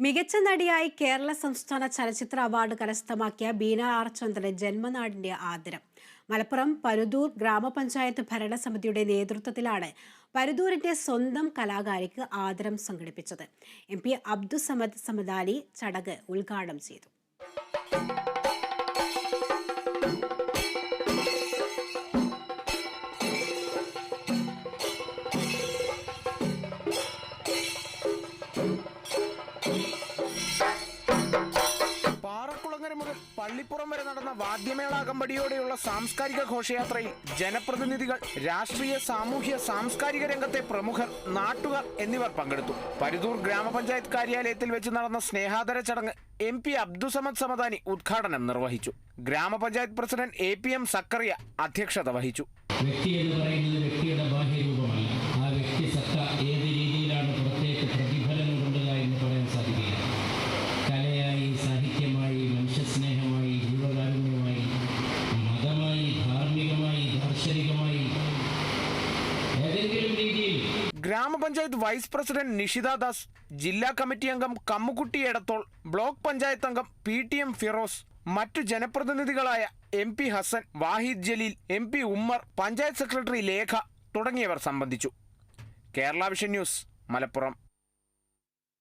മികച്ച നടിയായി കേരള സംസ്ഥാന ചലച്ചിത്ര അവാർഡ് കരസ്ഥമാക്കിയ ബീന ആർ ജന്മനാടിന്റെ ആദരം. മലപ്പുറം പരുതൂർ ഗ്രാമപഞ്ചായത്ത് ഭരണസമിതിയുടെ നേതൃത്വത്തിലാണ് പരുതൂരിന്റെ സ്വന്തം കലാകാരിക്ക് ആദരം സംഘടിപ്പിച്ചത്. എം പി അബ്ദുസമദ് സമദാലി ചടങ്ങ് ഉദ്ഘാടനം ചെയ്തു. പള്ളിപ്പുറം വരെ നടന്ന വാദ്യമേള അകമ്പടിയോടെയുള്ള സാംസ്കാരിക ഘോഷയാത്രയിൽ ജനപ്രതിനിധികൾ രാഷ്ട്രീയ സാമൂഹ്യ സാംസ്കാരിക രംഗത്തെ പ്രമുഖർ നാട്ടുകാർ എന്നിവർ പങ്കെടുത്തു. പരുതൂർ ഗ്രാമപഞ്ചായത്ത് കാര്യാലയത്തിൽ വെച്ച് നടന്ന സ്നേഹാദര ചടങ്ങ് എം പി അബ്ദുസമദ് സമദാനി ഉദ്ഘാടനം നിർവഹിച്ചു. ഗ്രാമപഞ്ചായത്ത് president A P M Zakariya അധ്യക്ഷത വഹിച്ചു. വ്യക്തി എന്ന് പറയുന്നത് വ്യക്തിയുടെ ബാഹ്യരൂപമല്ല. ആ വ്യക്തി ദാർശനികമായി ഏതെങ്കിലും രീതിയിൽ ഗ്രാമപഞ്ചായത്ത് വൈസ് പ്രസിഡന്റ് നിഷിത ദാസ് ജില്ലാ കമ്മിറ്റി അംഗം കമ്മുകുട്ടി എടത്തോൾ ബ്ലോക്ക് പഞ്ചായത്ത് അംഗം പി ടി എം ഫിറോസ് മറ്റു ജനപ്രതിനിധികളായ M P Hasan Wahid Jaleel M P Ummer panchayat secretary Lekha തുടങ്ങിയവർ സംബന്ധിച്ചു. Kerala vision news Malappuram.